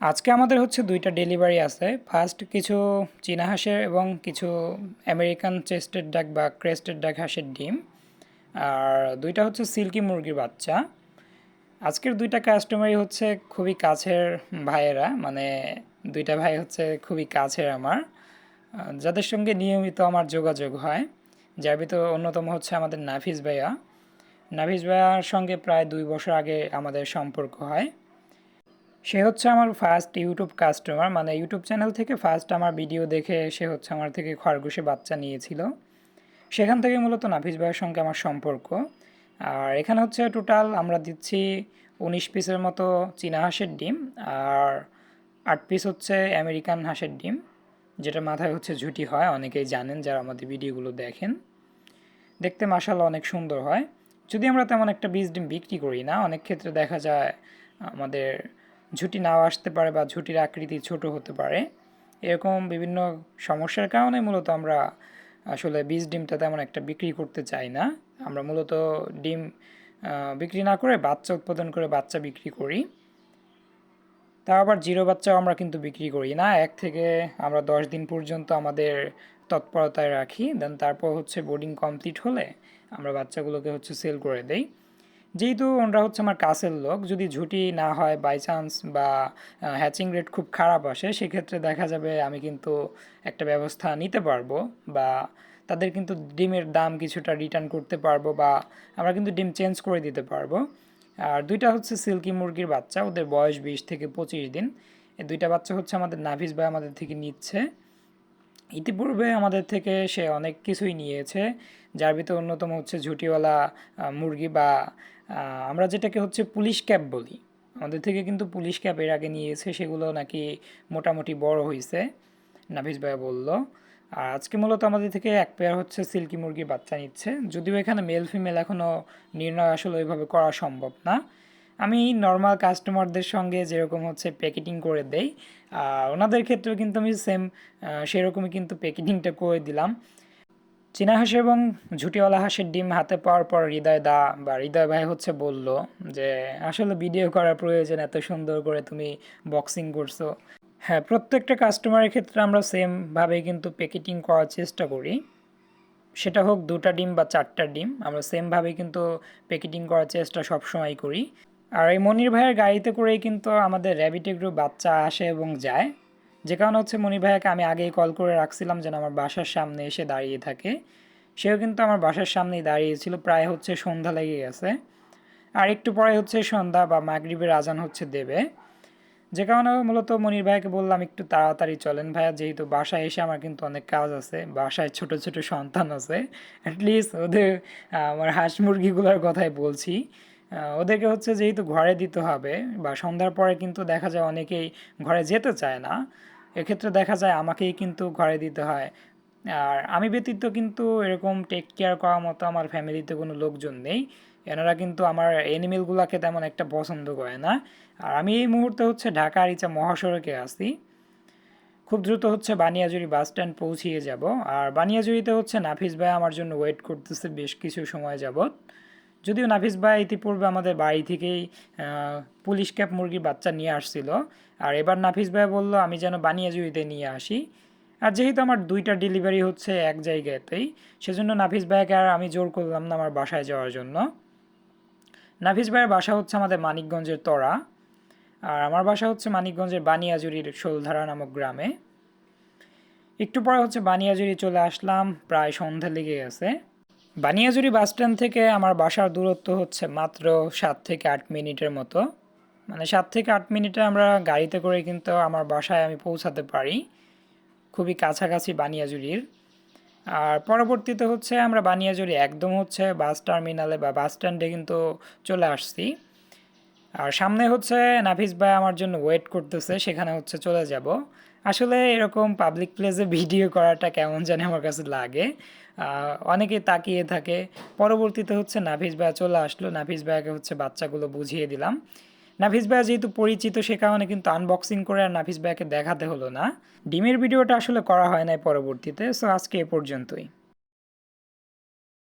আজকে আমাদের হচ্ছে দুইটা ডেলিভারি আছে। ফার্স্ট কিছু চীনা হাঁসের এবং কিছু আমেরিকান চেস্টেড ডাক বা ক্রেস্টেড ডাক হাঁসের ডিম। আর দুইটা হচ্ছে সিল্কি মুরগির বাচ্চা। আজকের দুইটা কাস্টমারই হচ্ছে খুবই কাছের ভাইয়েরা মানে দুইটা ভাই হচ্ছে খুবই কাছের আমার। যাদের সঙ্গে নিয়মিত আমার যোগাযোগ হয়, যার ভিতর অন্যতম হচ্ছে আমাদের নাফিস ভাইয়া। নাফিস ভাইয়ার সঙ্গে প্রায় দুই বছর আগে আমাদের সম্পর্ক হয়। সে হচ্ছে আমার ফার্স্ট ইউটিউব কাস্টমার মানে ইউটিউব চ্যানেল থেকে ফার্স্ট আমার ভিডিও দেখে সে হচ্ছে আমার থেকে খরগোশে বাচ্চা নিয়েছিল। সেখান থেকে মূলত নাফিস ভাইয়ের সঙ্গে আমার সম্পর্ক। আর এখানে হচ্ছে টোটাল আমরা দিচ্ছি উনিশ পিসের মতো চীনা হাঁসের ডিম আর আট পিস হচ্ছে আমেরিকান হাঁসের ডিম, যেটা মাথায় হচ্ছে ঝুটি হয়, অনেকেই জানেন যারা আমাদের ভিডিওগুলো দেখেন। দেখতে মাসাল্লাহ অনেক সুন্দর হয়। যদি আমরা তেমন একটা বীজ ডিম বিক্রি করি না, অনেক ক্ষেত্রে দেখা যায় আমাদের ঝুটি নাও আসতে পারে বা ঝুঁটির আকৃতি ছোট হতে পারে। এরকম বিভিন্ন সমস্যার কারণে মূলত আমরা আসলে বীজ ডিমটা তেমন একটা বিক্রি করতে চাই না। আমরা মূলত ডিম বিক্রি না করে বাচ্চা উৎপাদন করে বাচ্চা বিক্রি করি। তাও আবার জিরো বাচ্চাও আমরা কিন্তু বিক্রি করি না। এক থেকে আমরা দশ দিন পর্যন্ত আমাদের তৎপরতায় রাখি। দেন তারপর হচ্ছে বোর্ডিং কমপ্লিট হলে আমরা বাচ্চাগুলোকে হচ্ছে সেল করে দেই। যেহেতু ওনরা হচ্ছে আমার কাছের লোক, যদি ঝুটি না হয় বাই চান্স বা হ্যাচিং রেট খুব খারাপ আসে, সেক্ষেত্রে দেখা যাবে আমি কিন্তু একটা ব্যবস্থা নিতে পারব বা তাদের কিন্তু ডিমের দাম কিছুটা রিটার্ন করতে পারব বা আমরা কিন্তু ডিম চেঞ্জ করে দিতে পারব। আর দুইটা হচ্ছে সিল্কি মুরগির বাচ্চা, ওদের বয়স বিশ থেকে পঁচিশ দিন। এই দুইটা বাচ্চা হচ্ছে আমাদের নাভিস ভাই আমাদের থেকে নিচ্ছে। ইতিপূর্বে আমাদের থেকে সে অনেক কিছুই নিয়েছে, যার ভিতরে অন্যতম হচ্ছে ঝুটিওয়ালা মুরগি বা আমরা যেটাকে হচ্ছে পুলিশ ক্যাপ বলি। আমাদের থেকে কিন্তু পুলিশ ক্যাপ এর আগে নিয়েছে সেগুলো নাকি মোটামুটি বড় হয়েছে নাভিস ভাইয়া বলল। আর আজকে মূলত আমাদের থেকে এক পেয়ার হচ্ছে সিল্কি মুরগির বাচ্চা নিচ্ছে। যদিও এখানে মেল ফিমেল এখনও নির্ণয় আসলে ওইভাবে করা সম্ভব না। আমি নর্মাল কাস্টমারদের সঙ্গে যেরকম হচ্ছে প্যাকেটিং করে দেই ওনাদের ক্ষেত্রেও কিন্তু আমি সেম সেরকমই কিন্তু প্যাকেটিংটা করে দিলাম। চীনা হাঁস এবং ঝুটিওয়ালা হাঁসের ডিম হাতে পাওয়ার পর হৃদয় দা বা হৃদয় ভাই হচ্ছে বলল যে, আসলে ভিডিও করার প্রয়োজন এত সুন্দর করে তুমি বক্সিং করছ। হ্যাঁ প্রত্যেকটা কাস্টমারের ক্ষেত্রে আমরা সেমভাবে কিন্তু প্যাকেটিং করার চেষ্টা করি। সেটা হোক দুটা ডিম বা চারটা ডিম, আমরা সেমভাবে কিন্তু প্যাকেটিং করার চেষ্টা সবসময় করি। আর এই মনির ভাইয়ের গাড়িতে করেই কিন্তু আমাদের র্যাবিট গ্রুপ বাচ্চা আসে এবং যায়। যে কারণে হচ্ছে মনির ভাইয়াকে আমি আগেই কল করে রাখছিলাম যেন আমার বাসার সামনে এসে দাঁড়িয়ে থাকে। সেও কিন্তু আমার বাসার সামনেই দাঁড়িয়েছিল, প্রায় হচ্ছে সন্ধ্যা লেগে গেছে। আর একটু পরে হচ্ছে সন্ধ্যা বা মাগরিবের আজান হচ্ছে দেবে। যে কারণে মূলত মনির ভাইকে বললাম, একটু তাড়াতাড়ি চলেন ভাইয়া, যেহেতু বাসায় এসে আমার কিন্তু অনেক কাজ আছে, বাসায় ছোট ছোট সন্তান আছে। অ্যাটলিস্ট ওদের আমার হাঁস মুরগিগুলোর কথাই বলছি। ওদেরকে হচ্ছে যেহেতু ঘরে দিতে হবে বা সন্ধ্যার পরে কিন্তু দেখা যায় অনেকেই ঘরে যেতে চায় না এক্ষেত্রে দেখা যায় আমাকেই কিন্তু ঘরে দিতে হয়। আর আমি ব্যতীত কিন্তু এরকম টেক কেয়ার করার মতো আমার ফ্যামিলিতে কোনো লোকজন নেই। এনারা কিন্তু আমার অ্যানিমেলগুলোকে তেমন একটা পছন্দ করে না। আর আমি এই মুহূর্তে হচ্ছে ঢাকা আরিচা মহাসড়কে আছি। খুব দ্রুত হচ্ছে বানিয়াজুরি বাস স্ট্যান্ড পৌঁছিয়ে যাব। আর বানিয়াজুরিতে হচ্ছে নাফিস ভাই আমার জন্য ওয়েট করতেছে বেশ কিছু সময় যাবত যদিও নাফিস ভাই ইতিপূর্বে আমাদের বাড়ি থেকেই পুলিশ ক্যাপ মুরগির বাচ্চা নিয়ে আসছিল। আর এবার নাফিস ভাই বলল, আমি যেন বানিয়াজুরিতে নিয়ে আসি। আর যেহেতু আমার দুইটা ডেলিভারি হচ্ছে এক জায়গাতেই, সেজন্য নাফিস ভাইকে আর আমি জোর করলাম না আমার বাসায় যাওয়ার জন্য। নাফিস ভাইয়ের বাসা হচ্ছে আমাদের মানিকগঞ্জের তরা, আর আমার বাসা হচ্ছে মানিকগঞ্জের বানিয়াজুরির শোলধারা নামক গ্রামে। একটু পরে হচ্ছে বানিয়াজুরি চলে আসলাম, প্রায় সন্ধ্যা লেগে গেছে। বানিয়াজুরি বাস স্ট্যান্ড থেকে আমার বাসার দূরত্ব হচ্ছে মাত্র সাত থেকে আট মিনিটের মতো। মানে সাত থেকে আট মিনিটে আমরা গাড়িতে করে কিন্তু আমার বাসায় আমি পৌঁছাতে পারি। খুবই কাছাকাছি বানিয়াজুরির। আর পরবর্তীতে হচ্ছে আমরা বানিয়াজুরি একদম হচ্ছে বাস টার্মিনালে বা বাস স্ট্যান্ডে কিন্তু চলে আসছি। আর সামনে হচ্ছে নাফিস ভাই আমার জন্য ওয়েট করতেছে, সেখানে হচ্ছে চলে যাব। আসলে এরকম পাবলিক প্লেসে ভিডিও করাটা কেমন জানি আমার কাছে লাগে। অনেকে তাকিয়ে থাকে। পরবর্তীতে হচ্ছে নাফিস ভাই চলে আসলো। নাফিস ভাইকে হচ্ছে বাচ্চাগুলো বুঝিয়ে দিলাম। নাফিস ভাই যেহেতু পরিচিত, সে কারণে কিন্তু আনবক্সিং করে আর নাফিস ভাইকে দেখাতে হলো না। ডিমের ভিডিওটা আসলে করা হয় নাই পরবর্তীতে সো আজকে এ পর্যন্তই।